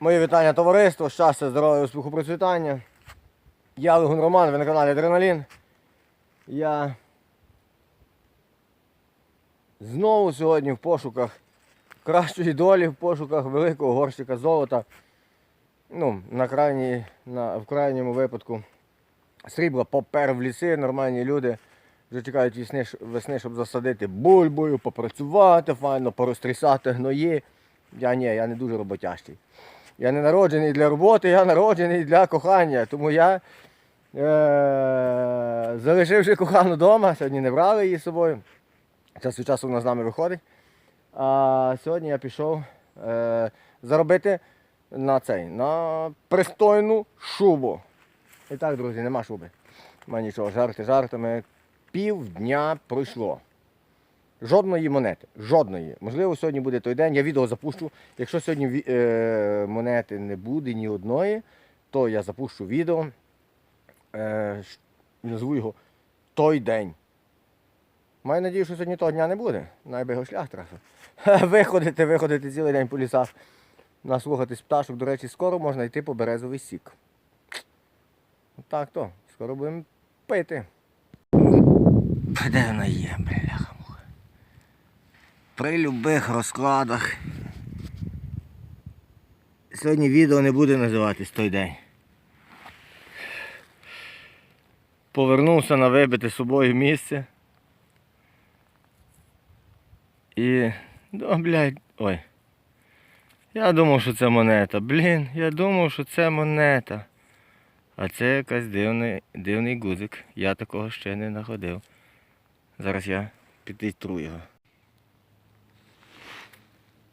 Моє вітання товариство, щастя, здоров'я, успіху, процвітання. Я Легун Роман, ви на каналі Адреналін. Я знову сьогодні в пошуках кращої долі, в пошуках великого горщика золота. Ну, на крайній, на, в крайньому випадку срібла попер в ліси, нормальні люди. Вже чекають весни, весни, щоб засадити бульбою, попрацювати, файно порозтрісати гної. Я ні, я не дуже роботящий. Я не народжений для роботи, я народжений для кохання. Тому я, е- залишивши кохану вдома, сьогодні не брали її з собою. Час від часу вона з нами виходить. А сьогодні я пішов е- заробити на цей, на пристойну шубу. І так, друзі, нема шуби. Нема нічого, жарти жартами. Пів дня пройшло. Жодної монети. Жодної. Можливо, сьогодні буде той день, я відео запущу. Якщо сьогодні е, монети не буде ні одної, то я запущу відео. Е, назву його Той день. Маю надію, що сьогодні того дня не буде. Найби шлях трафив. Виходити, виходити цілий день по лісах. Наслухатись пташок. До речі, скоро можна йти по березовий сік. Так то, скоро будемо пити. Де вона є, муха. При любих розкладах. Сьогодні відео не буде називатись той день. Повернувся на вибите собою місце. І. Ну, блядь, ой. Я думав, що це монета. Блін, я думав, що це монета. А це якась дивний, дивний гудзик. Я такого ще не знаходив. Зараз я підійтру його.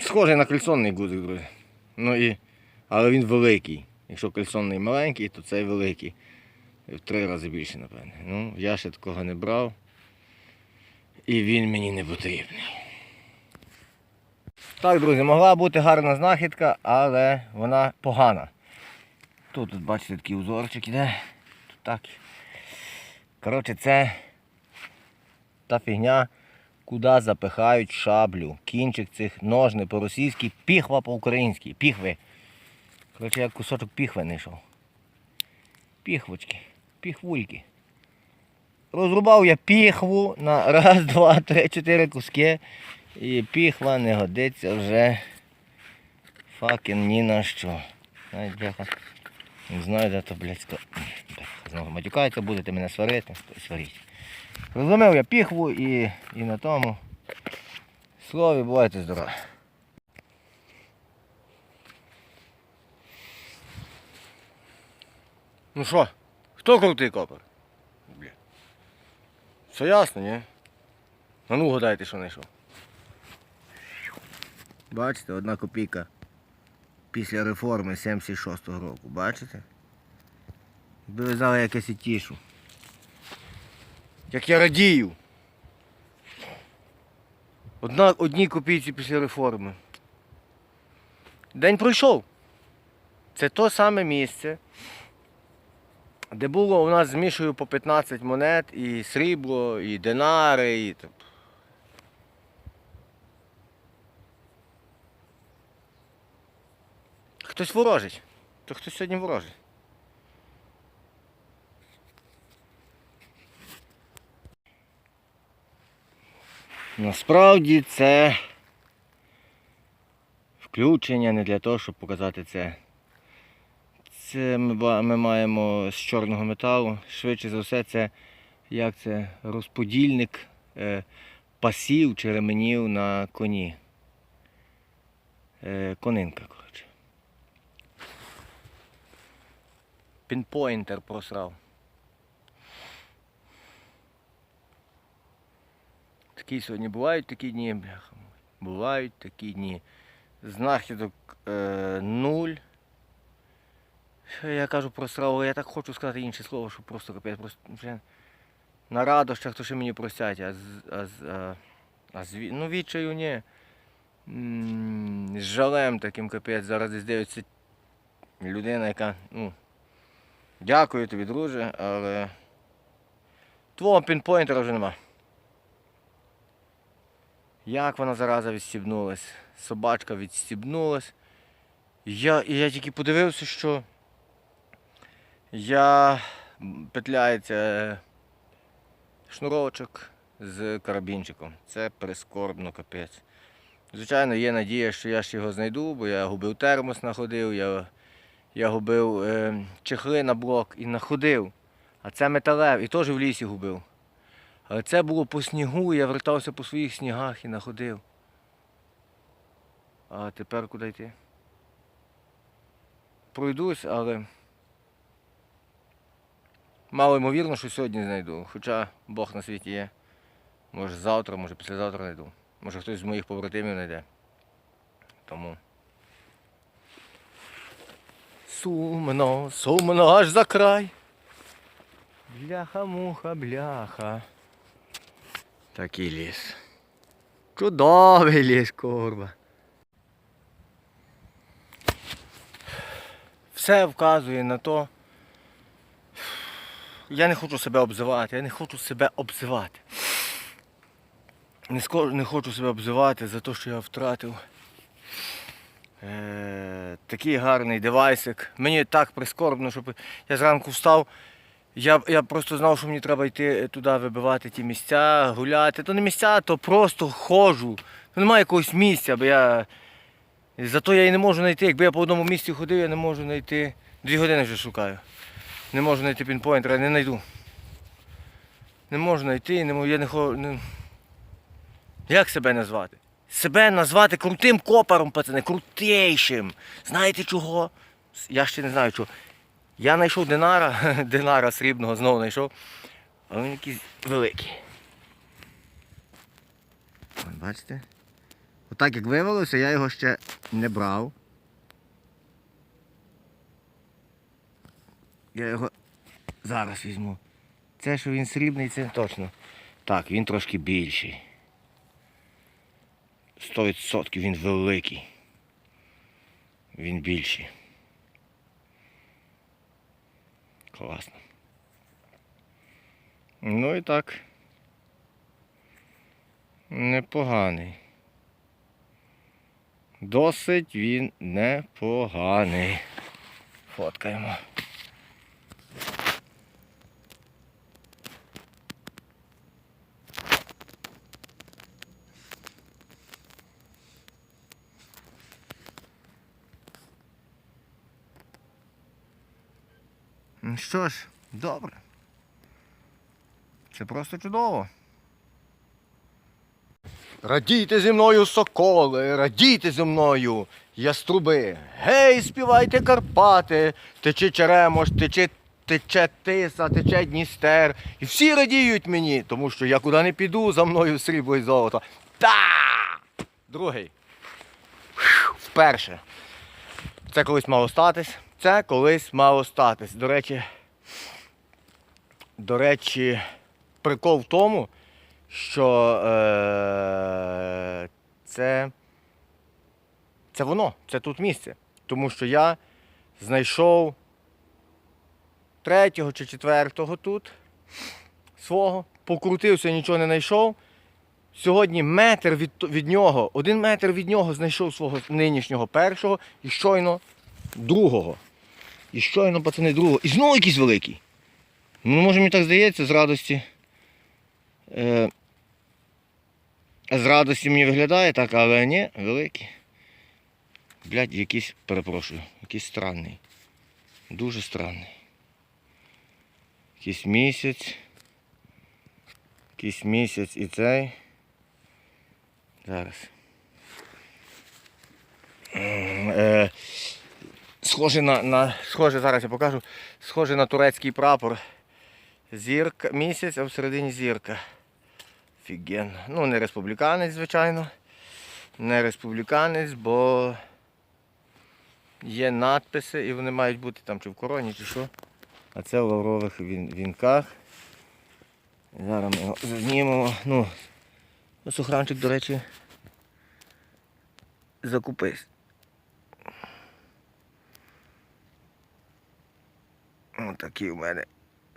Схожий на кальсонний гудзик, друзі. Ну і. Але він великий. Якщо кальсонний маленький, то цей великий. В три рази більше, напевне. Ну, я ще такого не брав. І він мені не потрібний. Так, друзі, могла бути гарна знахідка, але вона погана. Тут, тут бачите, такий узорчик іде. Тут так. Коротше, це та фігня, куди запихають шаблю. Кінчик цих ножни по-російськи, піхва по-українськи. Піхви. Коротше, як кусочок піхви знайшов. Піхвочки, піхвульки. Розрубав я піхву на раз, два, три, чотири куски. І піхва не годиться вже факін ні на що. Навіть бляха. Не знаю, де то, блядь, Знову матюкається, будете мене сварити, сваріть. Розумів я піхву і, і на тому слові бувайте здорові. Ну що, хто крутий копер? Бля. Все ясно, ні? А ну гадайте, що знайшов. Бачите, одна копійка після реформи 76-го року, бачите? Якби ви знали, як я сі тішу. Як я радію. Одна, одній копійці після реформи. День пройшов. Це то саме місце, де було у нас з Мішою по 15 монет, і срібло, і динари, і. Хтось ворожить. То хтось сьогодні ворожить. Насправді це включення не для того, щоб показати це. Це ми, маємо з чорного металу. Швидше за все, це як це розподільник е, пасів чи ременів на коні. Е, конинка, коротше. Пінпойнтер просрав. Такі сьогодні бувають такі дні. Бувають такі дні. Знахідок е, нуль. Я кажу просрав, але я так хочу сказати інше слово, що просто капець. Просто, вже на радощах, то що мені простять, а а, а, а з ві- ну, відчаю ні. З жалем таким капець. Зараз десь дивиться людина, яка, ну, дякую тобі, друже, але твого пінпойнтера вже нема. Як вона зараза відстібнулась? Собачка відстібнулась і я тільки подивився, що я петляється е, шнурочок з карабінчиком. Це прискорбно капець. Звичайно, є надія, що я ж його знайду, бо я губив термос, находив, я, я губив е, чехли на блок і находив. А це металев, і теж в лісі губив. Але це було по снігу, я вертався по своїх снігах і находив. А тепер куди йти? Пройдусь, але мало ймовірно, що сьогодні знайду. Хоча Бог на світі є. Може завтра, може післязавтра знайду. Може хтось з моїх побратимів знайде. Тому. Сумно, сумно аж за край. Бляха-муха, бляха. Такий ліс. Чудовий ліс, курва. Все вказує на то. Я не хочу себе обзивати, я не хочу себе обзивати. Не, ско- не хочу себе обзивати за те, що я втратив е- такий гарний девайсик. Мені так прискорбно, щоб я зранку встав. Я, я просто знав, що мені треба йти туди вибивати ті місця, гуляти. То не місця, то просто ходжу. Ну, немає якогось місця, бо я. Зато я і не можу знайти. Якби я по одному місці ходив, я не можу знайти. Дві години вже шукаю. Не можу знайти пінпойнтера, не знайду. Не можу знайти, не можу, я не хо... Не... Як себе назвати? Себе назвати крутим копаром, пацани, крутейшим. Знаєте чого? Я ще не знаю чого. Я знайшов динара, динара срібного знову знайшов. А він якийсь великий. Бачите? Отак як виявилося, я його ще не брав. Я його зараз візьму. Це, що він срібний, це точно. Так, він трошки більший. 100% він великий. Він більший. Класно. Ну і так. Непоганий. Досить він непоганий. Фоткаємо. Ну що ж, добре. Це просто чудово. Радійте зі мною, соколи, радійте зі мною, яструби. Гей, співайте Карпати, тече Черемош, тече, тече Тиса, тече Дністер. І всі радіють мені, тому що я куди не піду, за мною срібло і золото. Та! Другий. Вперше. Це колись мало статись. Це колись мало статись. До речі, до речі, прикол в тому, що е- це, це воно, це тут місце. Тому що я знайшов третього чи четвертого тут свого, покрутився, нічого не знайшов. Сьогодні метр від, від нього, один метр від нього знайшов свого нинішнього першого і щойно другого. І щойно, пацани, другого. І знову якийсь великий. Ну, може, мені так здається, з радості. Е, з радості мені виглядає так, але ні, великий. Блядь, якийсь, перепрошую, якийсь странний. Дуже странний. Якийсь місяць. Якийсь місяць і цей. Зараз. Е, схоже на, на схоже, зараз я покажу, схоже на турецький прапор. Зірка, місяць, а всередині зірка. Фіген. Ну, не республіканець, звичайно. Не республіканець, бо є надписи і вони мають бути там чи в короні, чи що. А це в лаврових вінках. Зараз ми його знімемо. Ну, сухранчик, до речі, закупись. Отакий у мене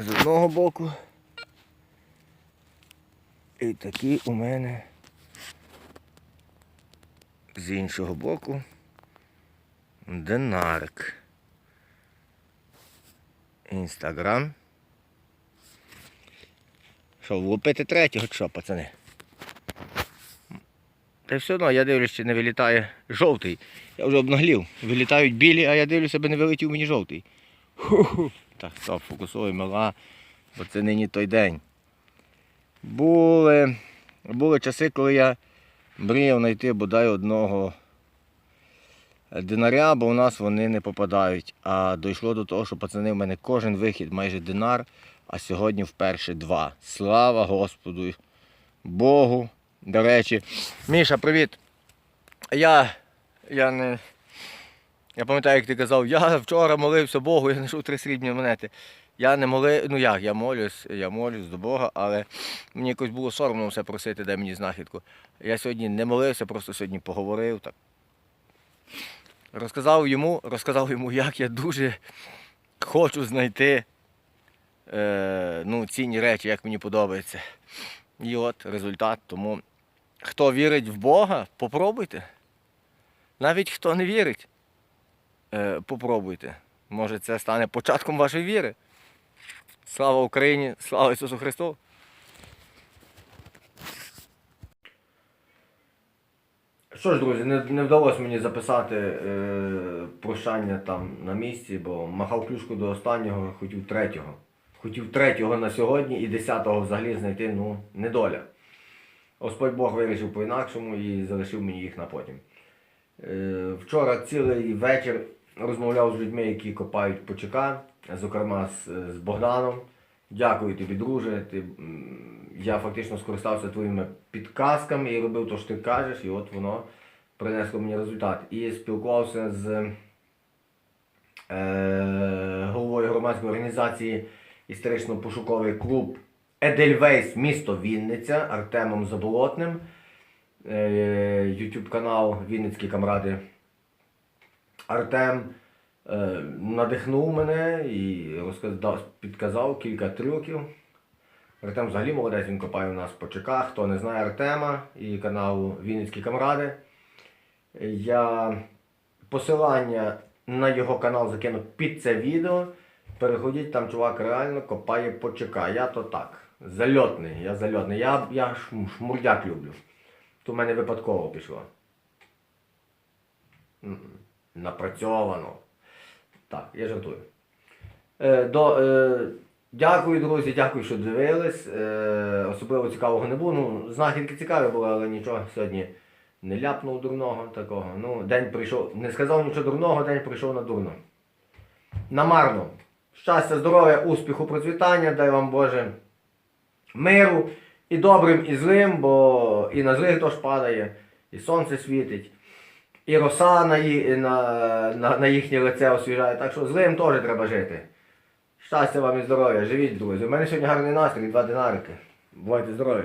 з одного боку. І такий у мене з іншого боку. Динарик. Інстаграм. Що, влупити третього чи що, пацани? Та все одно, я дивлюсь, чи не вилітає жовтий. Я вже обнаглів. Вилітають білі, а я дивлюся, аби не вилетів мені жовтий. Ху-ху. Так, стоп, фокусуй, мала, бо це нині той день. Були, були часи, коли я мріяв знайти бодай одного динаря, бо у нас вони не попадають. А дійшло до того, що пацани в мене кожен вихід майже динар, а сьогодні вперше два. Слава Господу Богу. До речі, Міша, привіт. Я, я не. Я пам'ятаю, як ти казав, я вчора молився Богу, я знайшов три срібні монети. Я не моли, ну як, я молюсь, я молюсь до Бога, але мені якось було соромно все просити, дай мені знахідку. Я сьогодні не молився, просто сьогодні поговорив. Так. Розказав йому, розказав йому, як я дуже хочу знайти е, ну, цінні речі, як мені подобається. І от результат. Тому хто вірить в Бога, попробуйте. Навіть хто не вірить, попробуйте. Може це стане початком вашої віри. Слава Україні! Слава Ісусу Христу! Що ж, друзі, не, не вдалося мені записати е, прощання там на місці, бо махав клюшку до останнього, хотів третього. Хотів третього на сьогодні і десятого взагалі знайти, ну, недоля. Господь Бог вирішив по-інакшому і залишив мені їх на потім. Е, вчора цілий вечір розмовляв з людьми, які копають почека, зокрема з, з Богданом. Дякую тобі, друже. Ти, я фактично скористався твоїми підказками і робив те, що ти кажеш, і от воно принесло мені результат. І спілкувався з е, головою громадської організації історично-пошуковий клуб Едельвейс місто Вінниця Артемом Заболотним. Е, YouTube канал Вінницькі камради. Артем е, надихнув мене і розказав, підказав кілька трюків. Артем взагалі молодець, він копає у нас по чеках. Хто не знає Артема і каналу Вінницькі камради. Я посилання на його канал закину під це відео. Переходіть, там чувак реально копає по ЧК. Я то так. Зальотний, я зальотний. Я, я шмурдяк люблю. То в мене випадково пішло. Напрацьовано. Так, я жартую. Е, до, е, дякую, друзі, дякую, що дивились. Е, особливо цікавого не було. Ну, знахідки цікаві були, але нічого сьогодні не ляпнув дурного такого. Ну, день прийшов, не сказав нічого дурного, день прийшов на дурно. Намарно. Щастя, здоров'я, успіху, процвітання, дай вам Боже миру і добрим, і злим, бо і на злих дощ падає, і сонце світить, і роса на, ї- на, на, на їхнє лице освіжає. Так що злим теж треба жити. Щастя вам і здоров'я, живіть, друзі. У мене сьогодні гарний настрій, два динарики. Бувайте здорові.